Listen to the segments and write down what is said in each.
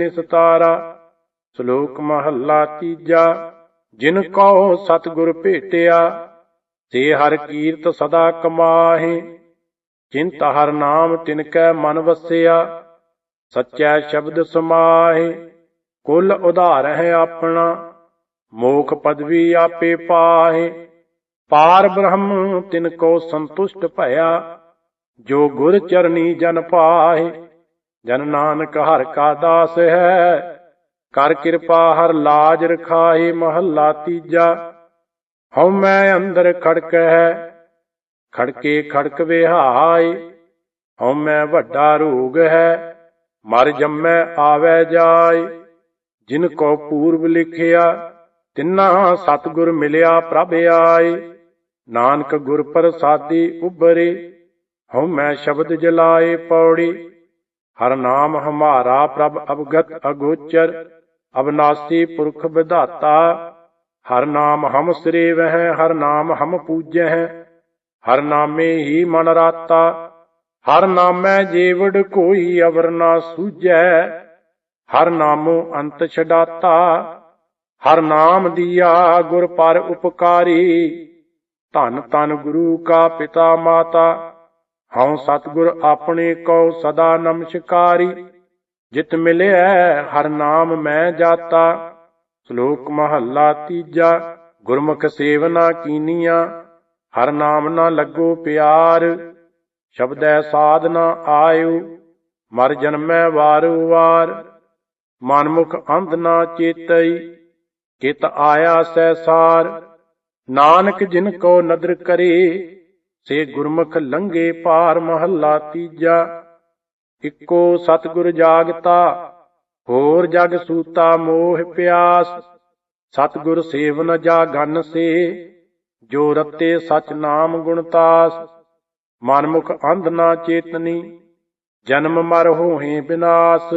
ਨਿਸਤਾਰਾ ਸ਼ਲੋਕ ਮਹੱਲਾ ਤੀਜਾ, ਜਿਨ ਕਉ ਸਤਿਗੁਰ ਭੇਟਿਆ, ਤੇ ਹਰ ਕੀਰਤ ਸਦਾ ਕਮਾਹੇ ਚਿੰਤ ਹਰ ਨਾਮ ਤਿਨ ਕੈ ਮਨ ਵਸਿਆ, ਸੱਚਾ ਸ਼ਬਦ ਸਮਾਹੇ, ਕੁਲ ਉਧਾਰ ਹੈ ਆਪਣਾ, ਮੋਖ ਪਦਵੀ ਆਪੇ ਪਾਹੇ, ਪਾਰ ਬ੍ਰਹਮ ਤਿਨ ਕੋ ਸੰਤੁਸ਼ਟ ਭਇਆ, ਜੋ ਗੁਰ ਚਰਨੀ ਜਨ ਪਾਹੇ ਜਨ ਨਾਨਕ ਹਰ ਕਾ ਦਾਸ ਹੈ, ਕਰ ਕਿਰਪਾ ਹਰ ਲਾਜ ਰਖਾਏ ਮਹੱਲਾ ਤੀਜਾ। ਹਉ ਮੈਂ ਅੰਦਰ ਖੜਕ ਹੈ ਖੜਕੇ ਖੜਕ ਵਿਹਾਏ। ਹਉ ਮੈਂ ਵੱਡਾ ਰੋਗ ਹੈ, ਮਰ ਜੰਮੈ ਆਵੈ ਜਾਏ। ਜਿਨ ਕੋ ਪੂਰਬ ਲਿਖਿਆ, ਤਿੰਨਾ ਸਤਿਗੁਰ ਮਿਲਿਆ ਪ੍ਰਭ ਆਏ। ਨਾਨਕ ਗੁਰ ਪ੍ਰਸਾਦੀ ਉਬਰੇ ਹਉ ਮੈਂ ਸ਼ਬਦ ਜਲਾਏ ਪੌੜੀ। ਹਰ ਨਾਮ ਹਮਾਰਾ ਪ੍ਰਭ ਅਵਗਤ ਅਗੋਚਰ ਅਬਨਾਸੀ ਪੁਰਖ ਵਿਧਾਤਾ। ਹਰ ਨਾਮ ਹਮ ਸ੍ਰੀ ਵਹਿ ਹਰ ਨਾਮ ਹਮ ਪੂਜੈ ਹਰ ਨਾਮੇ ਹੀ ਮਨ ਰਾਤਾ। ਹਰ ਨਾਮੈ ਜੀਵੜ ਕੋਈ ਅਵਰ ਨਾ ਸੂਝੈ, ਹਰ ਨਾਮੋ ਅੰਤ ਛਡਾਤਾ। ਹਰ ਨਾਮ ਦੀਆ ਗੁਰ ਪਰ ਉਪਕਾਰੀ, ਧਨ ਧੰਨ ਗੁਰੂ ਕਾ ਪਿਤਾ ਮਾਤਾ। ਹਉ ਸਤਿਗੁਰ ਆਪਣੇ ਕੋ ਸਦਾ ਨਮਸਕਾਰੀ। ਜਿਤ ਮਿਲਿਆ ਹਰ ਨਾਮ ਮੈਂ ਜਾਤਾ। ਸ਼ਲੋਕ ਮਹੱਲਾ ਤੀਜਾ, ਗੁਰਮੁਖ ਸੇਵਨਾ ਕੀਨੀਆਂ। ਹਰ ਨਾਮ ਨਾ ਲੱਗੋ ਪਿਆਰ, ਸ਼ਬਦੈ ਸਾਧਨਾ ਆਇਓ, ਮਰ ਜਨਮੈ ਵਾਰੋ ਵਾਰ। ਮਨਮੁਖ ਅੰਧ ਨਾ ਚੇਤਈ, ਕਿਤ ਆਇਆ ਸੈਸਾਰ ਨਾਨਕ ਜਿਨ ਕੋ ਨਦਰ ਕਰੇ ਸੇ ਗੁਰਮੁਖ ਲੰਗੇ ਪਾਰ ਮਹੱਲਾ ਤੀਜਾ। ਇੱਕੋ ਸਤਿਗੁਰ ਜਾਗਤਾ, ਹੋਰ ਜਗ ਸੂਤਾ ਮੋਹ ਪਿਆਸ। ਸਤਿਗੁਰ ਸੇਵਨ ਜਾਗਨ ਸੇ, ਜੋ ਰਤੇ ਸਚ ਨਾਮ ਗੁਣਤਾਸ ਮਨਮੁਖ ਅੰਧ ਨਾ ਚੇਤਨੀ, ਜਨਮ ਮਰ ਹੋਏ ਬਿਨਾਸ਼।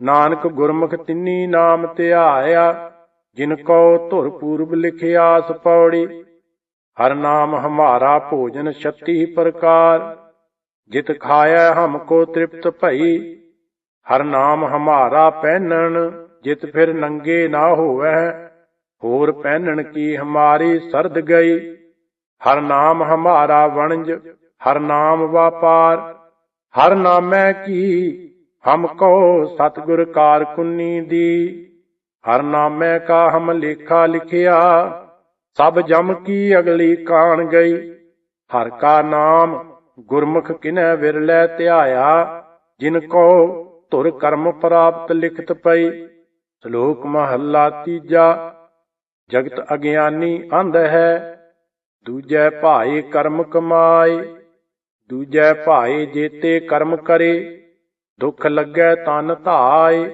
ਨਾਨਕ ਗੁਰਮੁਖ ਤਿੰਨੀ ਨਾਮ ਧਿਆਇਆ, ਜਿਨ ਕੋ ਧੁਰ ਪੂਰਬ ਲਿਖਿਆਸ ਪੌੜੀ। ਹਰ ਨਾਮ ਹਮਾਰਾ ਭੋਜਨ ਛੱਤੀ ਪ੍ਰਕਾਰ, ਜਿਤ ਖਾਇਆ ਹਮ ਕੋ ਤ੍ਰਿਪਤ ਭਈ। ਹਰ ਨਾਮ ਹਮਾਰਾ ਪਹਿਨਣ, ਜਿਤ ਫਿਰ ਨੰਗੇ ਨਾ ਹੋਵੇ। ਹੋਰ ਪਹਿਨਣ ਕੀ ਹਮਾਰੀ ਸਰਦ ਗਈ। ਹਰ ਨਾਮ ਹਮਾਰਾ ਵਣਜ, ਹਰ ਨਾਮ ਵਾਪਾਰ। ਹਰ ਨਾਮੈ ਕੀ, ਹਮ ਕੋ ਸਤਗੁਰ ਕਾਰਕੁਨੀ ਦੀ। ਹਰ ਨਾਮੈ ਕਾ ਹਮ ਲੇਖਾ ਲਿਖਿਆ। ਸਭ ਜਮ ਕੀ ਅਗਲੀ ਕਾਣ ਗਈ। ਹਰ ਕਾ ਨਾਮ ਗੁਰਮੁਖ ਕਿਨੈ ਵਿਰਲੇ ਧਿਆਇਆ। ਜਿਨ ਕੋ ਧੁਰ ਕਰਮ ਪ੍ਰਾਪਤ ਲਿਖਤ ਪਈ। ਸ਼ਲੋਕ ਮਹੱਲਾ ਤੀਜਾ, ਜਗਤ ਅਗਿਆਨੀ ਅੰਧ ਹੈ। ਦੂਜੈ ਭਾਏ ਕਰਮ ਕਮਾਏ, ਦੂਜੈ ਭਾਏ ਜੇਤੇ ਕਰਮ ਕਰੇ। ਦੁਖ ਲੱਗੈ ਤਨ ਧਾਏ,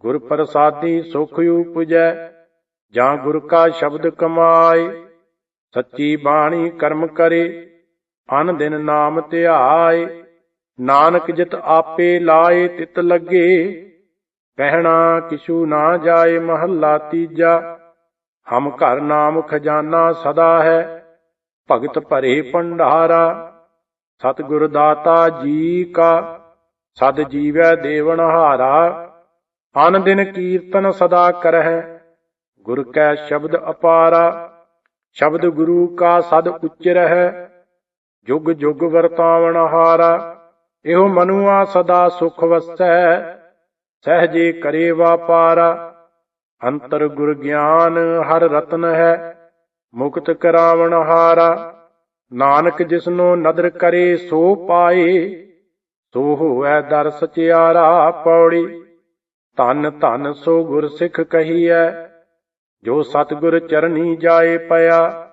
ਗੁਰ ਪ੍ਰਸਾਦੀ ਸੁਖ ਉਪਜੈ। ਜਾਂ ਗੁਰ ਕਾ ਸ਼ਬਦ ਕਮਾਏ, ਸੱਚੀ ਬਾਣੀ ਕਰਮ ਕਰੇ, ਅਨ ਦਿਨ ਨਾਮ ਧਿਆਏ, ਨਾਨਕ ਜਿਤ ਆਪੇ ਲਾਏ ਤਿਤ ਲੱਗੇ ਕਹਿਣਾ ਕਿਛੂ ਨਾ ਜਾਏ ਮਹੱਲਾ ਤੀਜਾ, ਹਮ ਘਰ ਨਾਮ ਖਜ਼ਾਨਾ ਸਦਾ ਹੈ, ਭਗਤ ਭਰੇ ਭੰਡਾਰਾ, ਸਤਿਗੁਰ ਦਾਤਾ ਜੀ ਕਾ, ਸਦ ਜੀਵੈ ਦੇਵਨ ਹਾਰਾ, ਅਨ ਦਿਨ ਕੀਰਤਨ ਸਦਾ ਕਰਹਿ ਗੁਰ ਕੈ ਸ਼ਬਦ ਅਪਾਰਾ, ਸ਼ਬਦ ਗੁਰੂ ਕਾ ਸਦ ਉੱਚ ਰਹਿ ਜੁਗ ਜੁਗ ਵਰਤਾਵਣ ਹਾਰਾ, ਇਹੋ ਮਨੁਆ ਸਦਾ ਸੁਖ ਵਸੈ, ਸਹਜੇ ਕਰੇ ਵਾਪਾਰਾ। ਅੰਤਰ ਗੁਰ ਗਿਆਨ ਹਰ ਰਤਨ ਹੈ, ਮੁਕਤ ਕਰਾਵਣ ਹਾਰਾ। ਨਾਨਕ ਜਿਸਨੋ ਨਦਰ ਕਰੇ ਸੋ ਪਾਏ, ਸੋ ਹੋਐ ਦਰ ਸਚਿਆਰਾ ਪੌੜੀ। ਧਨ ਧੰਨ ਸੋ ਗੁਰ ਸਿੱਖ ਕਹੀਐ ਜੋ ਸਤਗੁਰ ਚਰਨੀ ਜਾਏ ਪਿਆ,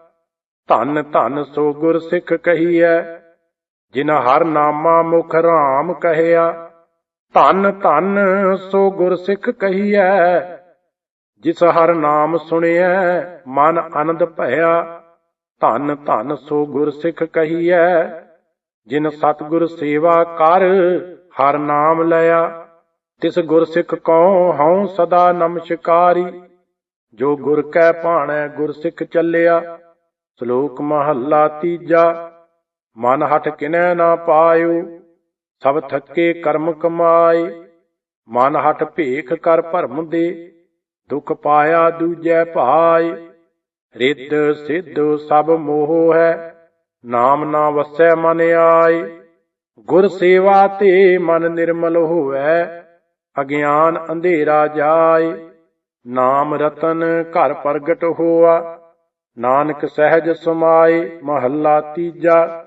ਧਨ ਧਨ ਸੋ ਗੁਰ ਸਿੱਖ ਕਹੀਐ ਜਿਨ ਹਰ ਨਾਮਾ ਮੁਖ ਰਾਮ ਕਹਿਆ, ਧਨ ਧਨ ਸੋ ਗੁਰ ਸਿੱਖ ਕਹੀਐ, ਜਿਸ ਹਰ ਨਾਮ ਸੁਣਿਐ, ਮਨ ਆਨੰਦ ਭਇਆ, ਧਨ ਧਨ ਸੋ ਗੁਰ ਸਿੱਖ ਕਹੀਐ, ਜਿਨ ਸਤਗੁਰ ਸੇਵਾ ਕਰ, ਹਰ ਨਾਮ ਲਿਆ, ਤਿਸ ਗੁਰ ਸਿੱਖ ਕਉ ਹਉ ਸਦਾ ਨਮਸਕਾਰੀ। ਜੋ ਗੁਰ ਕੈ ਭਾਣੈ ਗੁਰ ਸਿੱਖ ਚੱਲਿਆ, ਸ਼ਲੋਕ ਮਹੱਲਾ ਤੀਜਾ, ਮਨ ਹਟ ਕਿਨੈ ਨਾ ਪਾਇਓ, ਸਭ ਥੱਕੇ ਕਰਮ ਕਮਾਏ, ਮਨ ਹਟ ਭੇਖ ਕਰ ਭਰਮ ਦੇ, ਦੁਖ ਪਾਇਆ ਦੂਜੈ ਭਾਏ, ਰਿੱਧ ਸਿੱਧ ਸਭ ਮੋਹ ਹੈ, ਨਾਮ ਨਾ ਵਸੈ ਮਨ ਆਏ, ਗੁਰ ਸੇਵਾ ਤੇ ਮਨ ਨਿਰਮਲ ਹੋਵੈ, ਅਗਿਆਨ ਅੰਧੇਰਾ ਜਾਏ। ਨਾਮ ਰਤਨ ਘਰ ਪ੍ਰਗਟ ਹੋਆ, ਨਾਨਕ ਸਹਿਜ ਸਮਾਏ ਮਹੱਲਾ ਤੀਜਾ।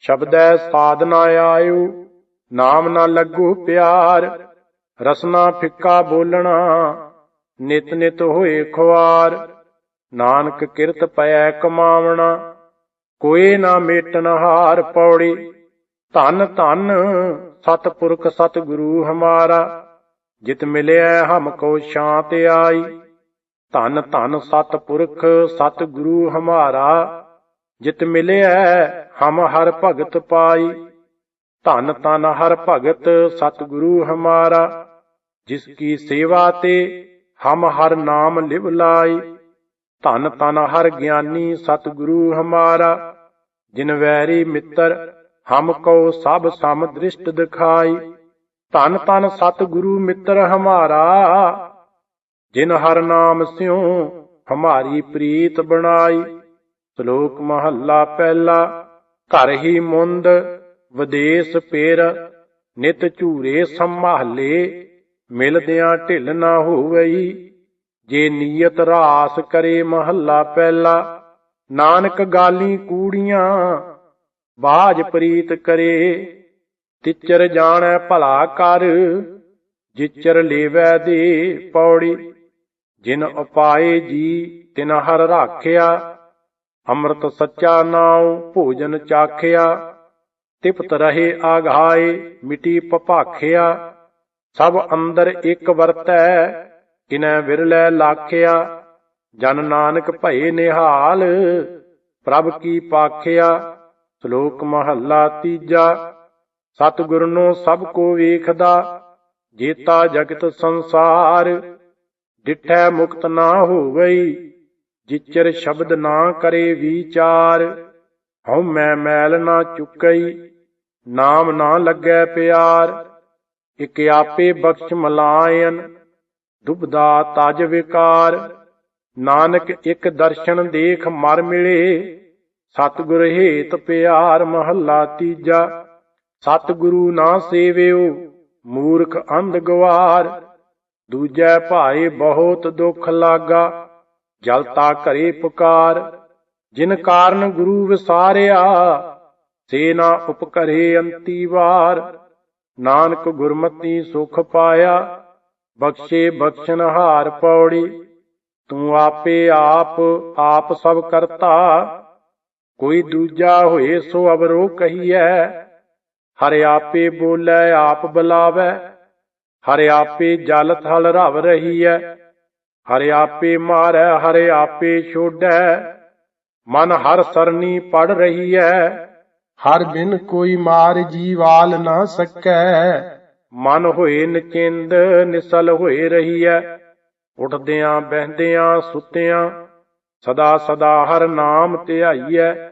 ਸ਼ਬਦੈ ਸਾਧਨਾ ਆਇਓ, ਨਾਮ ਨਾ ਲੱਗੂ ਪਿਆਰ, ਰਸਨਾ ਫਿੱਕਾ ਬੋਲਣਾ, ਨਿਤ ਨਿਤ ਹੋਏ ਖੁਆਰ। ਨਾਨਕ ਕਿਰਤ ਪੈ ਕਮਾਵਣਾ, ਕੋਈ ਨਾ ਮੇਟਨ ਹਾਰ ਪੌੜੀ। ਧਨ ਧੰਨ ਸਤਿਪੁਰਖ ਸਤਿਗੁਰੂ ਹਮਾਰਾ। ਜਿਤ ਮਿਲਿਆ ਹਮ ਕੋ ਸ਼ਾਂਤ ਆਈ। ਧਨ ਧਨ ਧੰਨ ਸਤਿਪੁਰਖ ਸਤਿਗੁਰੂ ਹਮਾਰਾ, ਜਿਤ ਮਿਲਿਆ ਹਮ ਹਰ ਭਗਤ ਪਾਈ। ਧਨ ਧੰਨ ਹਰ ਭਗਤ ਸਤਿਗੁਰੂ ਹਮਾਰਾ, ਜਿਸ ਕੀ ਸੇਵਾ ਤੇ ਹਮ ਹਰ ਨਾਮ ਲਿਵ ਲਾਈ। ਧਨ ਧੰਨ ਹਰ ਗਿਆਨੀ ਸਤਿਗੁਰੂ ਹਮਾਰਾ, ਜਿਨ ਵੈਰੀ ਮਿੱਤਰ ਹਮ ਕੋ ਸਭ ਸਮ ਦ੍ਰਿਸ਼ਟ ਦਿਖਾਈ। ਧਨ ਧਨ ਸਤਿਗੁਰੂ ਮਿੱਤਰ ਹਮਾਰਾ, ਜਿਨ ਹਰ ਨਾਮ ਸਿਉ ਹਮਾਰੀ ਪ੍ਰੀਤ ਬਣਾਈ। ਸ਼ਲੋਕ ਮਹੱਲਾ ਪਹਿਲਾ, ਘਰ ਹੀ ਮੁੰਦ, ਵਿਦੇਸ ਪੇਰ, ਨਿਤ ਝੂਰੇ ਸੰਭਾਲੇ, ਮਿਲਦਿਆਂ ਢਿੱਲ ਨਾ ਹੋਵਈ। ਜੇ ਨੀਅਤ ਰਾਸ ਕਰੇ ਮਹੱਲਾ ਪਹਿਲਾ, ਨਾਨਕ ਗਾਲੀ ਕੂੜੀਆਂ, ਬਾਜ ਪ੍ਰੀਤ ਕਰੇ। ਤਿਚਰ ਜਾਣੈ ਭਲਾ ਕਰ, ਜਿਚਰ ਲੇਵੈ ਦੇ ਪੌੜੀ। ਜਿਨ ਉਪਾਏ ਜੀ, ਤਿਨ ਹਰ ਰਾਖਿਆ। ਅੰਮ੍ਰਿਤ ਸੱਚਾ ਨਾਉ, ਭੋਜਨ ਚਾਖਿਆ। ਤਿਪਤ ਰਹੇ ਆਘਾਏ, ਮਿਟੀ ਪਪਾਖਿਆ ਸਭ ਅੰਦਰ ਇੱਕ ਵਰਤੈ, ਕਿਨੈ ਵਿਰਲੇ ਲਾਖਿਆ। ਜਨ ਨਾਨਕ ਭਏ ਨਿਹਾਲ, ਪ੍ਰਭ ਕੀ ਪਾਖਿਆ। ਸ਼ਲੋਕ ਮਹੱਲਾ ਤੀਜਾ। ਸਤਿਗੁਰ ਨੂੰ ਸਭ ਕੋ ਵੇਖਦਾ, ਜੇਤਾ ਜਗਤ ਸੰਸਾਰ। ਡਿਠੈ ਮੁਕਤ ਨਾ ਹੋਵਈ, ਜਿਚਰ ਸ਼ਬਦ ਨਾ ਕਰੇ ਵਿਚਾਰ। ਹਉ ਮੈਂ ਮੈਲ ਨਾ ਚੁੱਕਈ, ਨਾਮ ਨਾ ਲੱਗੈ ਪਿਆਰ। ਇਕ ਆਪੇ ਬਖਸ਼ ਮਲਾਇਨ, ਦੁਬਦਾ ਤਜ ਵਿਕਾਰ। ਨਾਨਕ ਇੱਕ ਦਰਸ਼ਨ ਦੇਖ ਮਰ ਮਿਲੇ, ਸਤਿਗੁਰ ਹੇਤ ਪਿਆਰ ਮਹੱਲਾ ਤੀਜਾ। ਸਤਿਗੁਰੂ ਨਾ ਸੇਵਿਓ, ਮੂਰਖ ਅੰਧ ਗਵਾਰ। ਦੂਜੈ ਭਾਏ ਬਹੁਤ ਦੁੱਖ ਲਾਗਾ ਜਲਤਾ ਘਰੇ ਪੁਕਾਰ। ਜਿਨ ਕਾਰਨ ਗੁਰੂ ਵਿਸਾਰਿਆ, ਸੇ ਨਾ ਉਪਕਰੇ ਅੰਤੀ ਵਾਰ। ਨਾਨਕ ਗੁਰਮਤੀ ਸੁਖ ਪਾਇਆ, ਬਖਸ਼ੇ ਬਖਸ਼ਣ ਹਾਰ ਪੌੜੀ। ਤੂੰ ਆਪੇ ਆਪ ਆਪ ਸਭ ਕਰਤਾ। ਕੋਈ ਦੂਜਾ ਹੋਏ ਸੋ ਅਵਰੋ ਕਹੀਐ। ਹਰਿ ਆਪੇ ਬੋਲੇ ਆਪ ਬੁਲਾਵੇ। ਹਰਿ ਆਪੇ ਜਲ ਥਲ ਰਵ ਰਹੀਐ। ਹਰਿ ਆਪੇ ਮਾਰੈ ਹਰਿ ਆਪੇ ਛੋੜੈ ਮਨ ਹਰ ਸਰਨੀ ਪੜ ਰਹੀਐ। ਹਰ ਬਿਨ ਕੋਈ ਮਾਰ ਜੀਵਾਲ ਨਾ ਸਕੈ। ਮਨ ਹੋਏ ਨਚਿੰਦ ਨਿਸਲ ਹੋਏ ਰਹੀਐ। ਉਠਦਿਆਂ ਬਹਿੰਦਿਆਂ ਸੁੱਤਿਆਂ ਸਦਾ ਸਦਾ ਹਰ ਨਾਮ ਧਿਆਈਐ।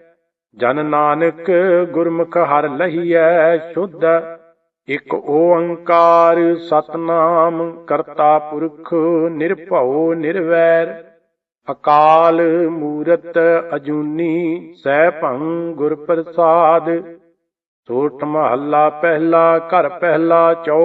ਜਨ ਨਾਨਕ ਗੁਰਮੁਖ ਹਰ ਲਹੀਐ ਸ਼ੁੱਧ, ਇਕ ਓੰਕਾਰ ਸਤਨਾਮ ਕਰਤਾ ਪੁਰਖ ਨਿਰਭਉ ਨਿਰਵੈਰ, ਅਕਾਲ ਮੂਰਤ ਅਜੂਨੀ ਸੈਭੰ ਗੁਰ ਪ੍ਰਸਾਦ ਸੋਠ ਮਹੱਲਾ ਪਹਿਲਾ ਘਰ ਪਹਿਲਾ ਚੌ